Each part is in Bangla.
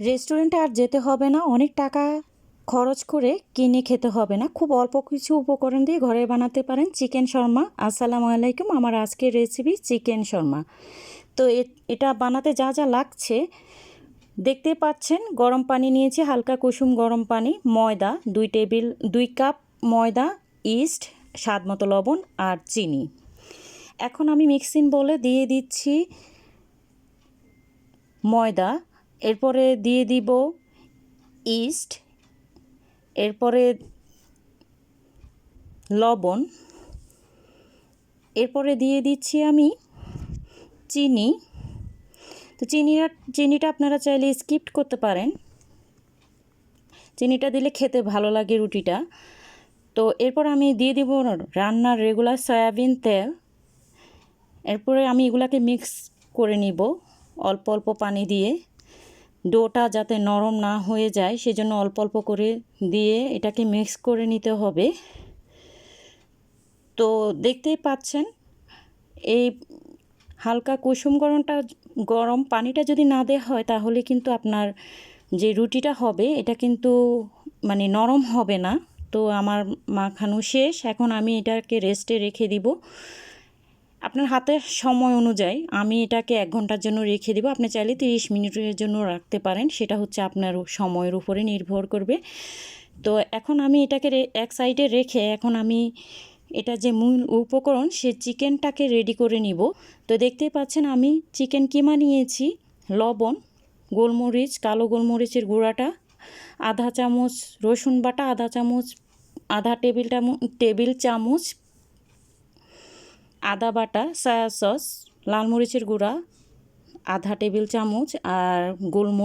রেস্টুরেন্টে আর যেতে হবে না, অনেক টাকা খরচ করে কিনে খেতে হবে না। খুব অল্প কিছু উপকরণ দিয়ে ঘরে বানাতে পারেন চিকেন শর্মা। আসসালামু আলাইকুম, আমার আজকের রেসিপি চিকেন শর্মা। তো এটা বানাতে যা যা লাগছে, দেখতে পাচ্ছেন, গরম পানি নিয়েছি, হালকা কুসুম গরম পানি, ময়দা, দুই টেবিল, দুই কাপ ময়দা ইস্ট স্বাদ মতো লবণ আর চিনি। এখন আমি মিক্সিং বলে দিয়ে দিচ্ছি ময়দা এরপরে দিয়ে দিব ইস্ট, এরপরে লবণ, এরপরে দিয়ে দিচ্ছি আমি চিনি। তো চিনিটা চিনিটা আপনারা চাইলে স্কিপ করতে পারেন। চিনিটা দিলে খেতে ভালো লাগে রুটিটা। তো এরপর আমি দিয়ে দিব রান্নার রেগুলার সয়াবিন তেল। এরপরে আমি এগুলাকে মিক্স করে নিব অল্প অল্প পানি দিয়ে। ডোটা যাতে নরম না হয়ে যায়, সেজন্য অল্প অল্প করে দিয়ে এটাকে মিক্স করে নিতে হবে। তো দেখতেই পাচ্ছেন, এই হালকা কুসুম গরমটা, গরম পানিটা যদি না দেওয়া হয়, তাহলে কিন্তু আপনার যে রুটিটা হবে, এটা কিন্তু মানে নরম হবে না। তো আমার মাখানো শেষ, এখন আমি এটাকে রেস্টে রেখে দিব। আপনার হাতের সময় অনুযায়ী আমি এটাকে এক ঘণ্টার জন্য রেখে দেবো। আপনি চাইলে তিরিশ মিনিটের জন্য রাখতে পারেন। সেটা হচ্ছে আপনার সময়ের উপরে নির্ভর করবে। তো এখন আমি এটাকে এক সাইডে রেখে এখন আমি এটা যে মূল উপকরণ, সে চিকেনটাকে রেডি করে নিব। তো দেখতেই পাচ্ছেন আমি চিকেন কিমা নিয়েছি, লবণ, গোলমরিচ, কালো গোলমরিচের গুঁড়াটা, আধা চামচ রসুন বাটা, আধা চামচ, আধা টেবিল টেবিল চামচ আদা বাটা সয়া সস লাল মরিচের গুঁড়া, আধা টেবিল চামচ আর গোলম,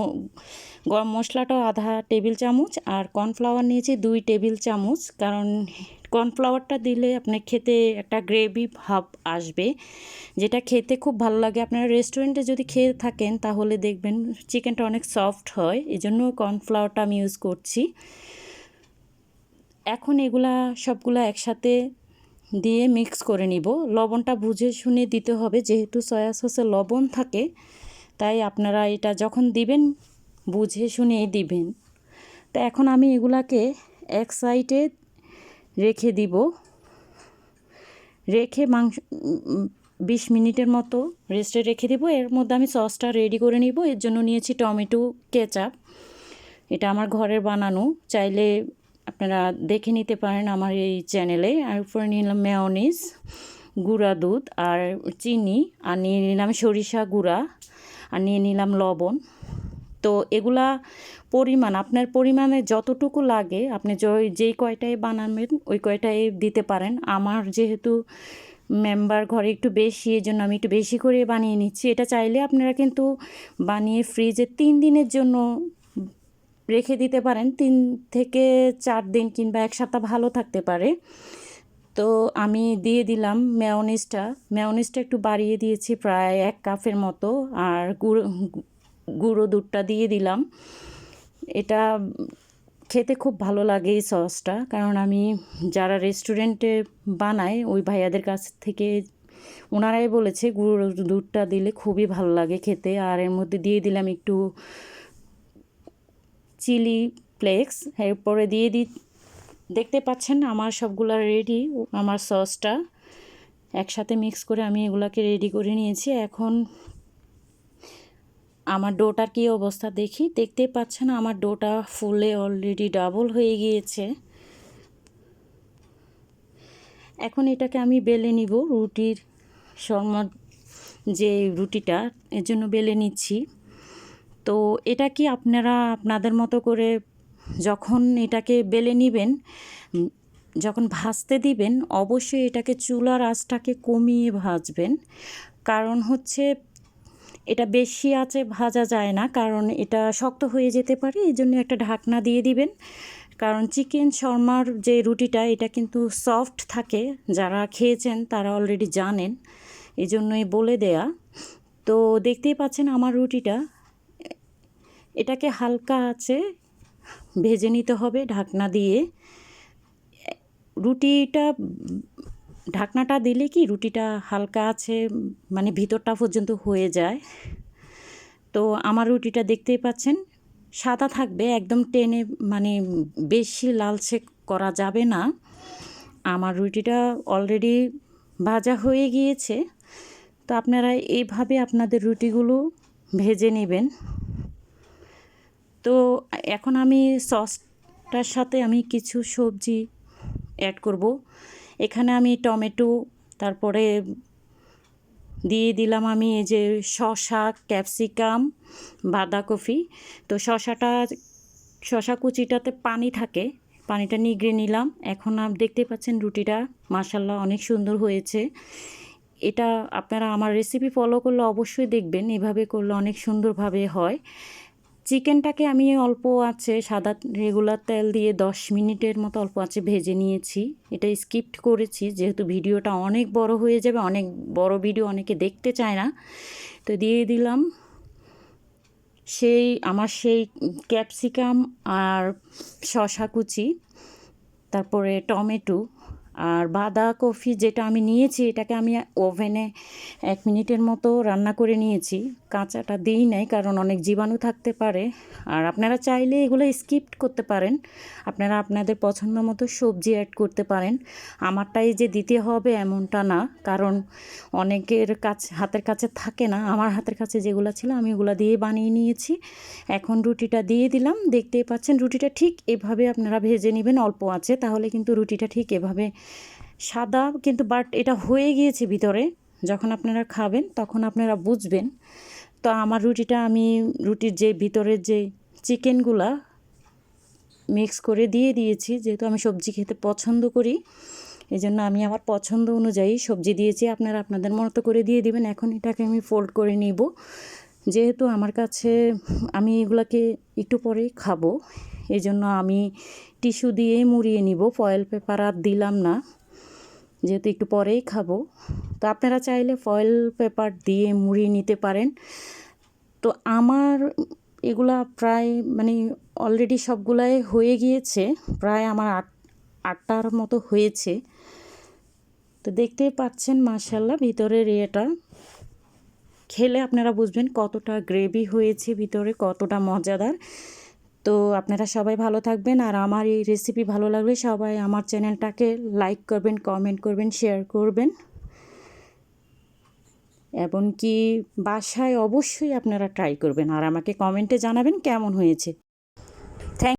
গরম মশলাটাও আধা টেবিল চামচ আর কর্নফ্লাওয়ার নিয়েছি দুই টেবিল চামচ। কারণ কর্নফ্লাওয়ারটা দিলে আপনার খেতে একটা গ্রেভি ভাব আসবে, যেটা খেতে খুব ভালো লাগে। আপনারা রেস্টুরেন্টে যদি খেয়ে থাকেন তাহলে দেখবেন চিকেনটা অনেক সফট হয় এই জন্য কর্নফ্লাওয়ারটা আমি ইউজ করছি। এখন এগুলা সবগুলা একসাথে দিয়ে মিক্স করে নিব। লবণটা বুঝে শুনে দিতে হবে, যেহেতু সয়া সসে লবণ থাকে, তাই আপনারা এটা যখন দিবেন, বুঝে শুনে দিবেন। তো এখন আমি এগুলাকে এক সাইডে রেখে দিব। রেখে মাংস, বিশ মিনিটের মতো রেস্টে রেখে দিব। এর মধ্যে আমি সসটা রেডি করে নিব। এর জন্য নিয়েছি টমেটো কেচাপ এটা আমার ঘরের বানানো। চাইলে আপনারা দেখে নিতে পারেন আমার এই চ্যানেলে আর উপরে নিলাম মেয়নিজ গুঁড়া দুধ আর চিনি। আর নিয়ে নিলাম সরিষা গুঁড়া। আর নিয়ে নিলাম লবণ। তো এগুলা পরিমাণ, আপনার পরিমাণে যতটুকু লাগে, আপনি যেই কয়টায় বানাবেন, ওই কয়টায় দিতে পারেন। আমার যেহেতু মেম্বার ঘরে একটু বেশি এই জন্য আমি একটু বেশি করে বানিয়ে নিচ্ছি। এটা চাইলে আপনারা কিন্তু বানিয়ে ফ্রিজে তিন দিনের জন্য রেখে দিতে পারেন। তিন থেকে চার দিন কিংবা এক সপ্তাহ ভালো থাকতে পারে। তো আমি দিয়ে দিলাম মেয়নিজটা মেয়নিজটা একটু বাড়িয়ে দিয়েছি প্রায় এক কাপের মতো। আর গুঁড়ো গুঁড়ো দুধটা দিয়ে দিলাম। এটা খেতে খুব ভালো লাগে এই সসটা। কারণ আমি যারা রেস্টুরেন্টে বানায়, ওই ভাইয়াদের কাছ থেকে ওনারাই বলেছে, গুঁড়ো দুধটা দিলে খুবই ভালো লাগে খেতে। আর এর মধ্যে দিয়ে দিলাম একটু চিলি ফ্লেক্স এরপরে দিয়ে দি, দেখতে পাচ্ছেন আমার সবগুলো রেডি আমার সসটা একসাথে মিক্স করে আমি এগুলাকে রেডি করে নিয়েছি। এখন আমার ডোটার কী অবস্থা দেখি। দেখতে পাচ্ছেন আমার ডোটা ফুলে অলরেডি ডাবল হয়ে গিয়েছে। এখন এটাকে আমি বেলে নিব, রুটির শর্মা যে রুটিটা, এর জন্য বেলে নিচ্ছি। তো এটা কি আপনারা আপনাদের মতো করে যখন এটাকে বেলে নেবেন যখন ভাজতে দিবেন, অবশ্যই এটাকে চুলার আঁচটাকে কমিয়ে ভাজবেন। কারণ হচ্ছে এটা বেশি আছে ভাজা যায় না, কারণ এটা শক্ত হয়ে যেতে পারে, এই জন্য একটা ঢাকনা দিয়ে দিবেন। কারণ চিকেন শর্মার যে রুটিটা, এটা কিন্তু সফট থাকে, যারা খেয়েছেন তারা অলরেডি জানেন এই জন্যই বলে দেয়া। তো দেখতেই পাচ্ছেন আমার রুটিটা এটাকে হালকা আছে, ভেজে নিতে হবে ঢাকনা দিয়ে। রুটিটা, ঢাকনাটা দিলে কি রুটিটা হালকা আছে মানে ভিতরটা পর্যন্ত হয়ে যায়। তো আমার রুটিটা দেখতেই পাচ্ছেন, সাদা থাকবে, একদম টেনে মানে বেশি লালচে করা যাবে না। আমার রুটিটা অলরেডি ভাজা হয়ে গিয়েছে। তো আপনারা এইভাবে আপনাদের রুটিগুলো ভেজে নেবেন। তো এখন আমি সসটার সাথে আমি কিছু সবজি অ্যাড করব। এখানে আমি টমেটো, তারপরে দিয়ে দিলাম আমি এই যে শসা, ক্যাপসিকাম, বাঁধাকপি। তো শসাটা, শসা কুচিটাতে পানি থাকে, পানিটা নিগড়ে নিলাম। এখন আপ দেখতে পাচ্ছেন রুটিটা মাসাল্লাহ অনেক সুন্দর হয়েছে। এটা আপনারা আমার রেসিপি ফলো করলে অবশ্যই দেখবেন, এভাবে করলে অনেক সুন্দরভাবে হয়। চিকেনটাকে আমি অল্প আছে, সাদা রেগুলার তেল দিয়ে দশ মিনিটের মতো অল্প আছে ভেজে নিয়েছি। এটা স্কিপ্ট করেছি, যেহেতু ভিডিওটা অনেক বড় হয়ে যাবে, অনেক বড় ভিডিও অনেকে দেখতে চায় না। তো দিয়ে দিলাম সেই, আমার সেই ক্যাপসিকাম আর শশা কুচি, তারপরে টমেটো আর বাঁধাকপি যেটা আমি নিয়েছি, এটাকে আমি ওভেনে এক মিনিটের মতো রান্না করে নিয়েছি। কাঁচাটা দিই নাই, কারণ অনেক জীবাণু থাকতে পারে। আর আপনারা চাইলে এগুলো স্কিপ করতে পারেন। আপনারা আপনাদের পছন্দ মতো সবজি অ্যাড করতে পারেন। আমারটাই যে দিতে হবে এমনটা না, কারণ অনেকের কাছে, হাতের কাছে থাকে না। আমার হাতের কাছে যেগুলো ছিল, আমি ওগুলো দিয়ে বানিয়ে নিয়েছি। এখন রুটিটা দিয়ে দিলাম। দেখতেই পাচ্ছেন, রুটিটা ঠিক এভাবে আপনারা ভেজে নেবেন, অল্প আছে। তাহলে কিন্তু রুটিটা ঠিক এভাবে সাদা কিন্তু বাট এটা হয়ে গিয়েছে ভিতরে। যখন আপনারা খাবেন, তখন আপনারা বুঝবেন। তো আমার রুটিটা আমি, রুটির যে ভিতরের যে চিকেনগুলা মিক্স করে দিয়ে দিয়েছি, যেহেতু আমি সবজি খেতে পছন্দ করি এই জন্য আমি আমার পছন্দ অনুযায়ী সবজি দিয়েছি। আপনারা আপনাদের মতো করে দিয়ে দিবেন। এখন এটাকে আমি ফোল্ড করে নিব। যেহেতু আমার কাছে, আমি এগুলাকে একটু পরেই খাব এই জন্য আমি টিস্যু দিয়েই মুড়িয়ে নিব ফয়েল পেপার আর দিলাম না, যেহেতু একটু পরেই খাব। তো আপনারা চাইলে ফয়েল পেপার দিয়ে মুড়িয়ে নিতে পারেন। তো আমার এগুলা প্রায় মানে অলরেডি সবগুলাই হয়ে গিয়েছে, প্রায় আমার আট, আটটার মতো হয়েছে। তো দেখতেই পাচ্ছেন মার্শাল্লাহ ভিতরের ইয়েটা। খেলে আপনারা বুঝবেন কতটা গ্রেভি হয়েছে ভিতরে, কতটা মজাদার। তো আপনারা সবাই ভালো থাকবেন আর আমার এই রেসিপি ভালো লাগলে সবাই আমার চ্যানেলটাকে লাইক করবেন কমেন্ট করবেন শেয়ার করবেন। এমনকি বাসায় অবশ্যই আপনারা ট্রাই করবেন আর আমাকে কমেন্টে জানাবেন কেমন হয়েছে।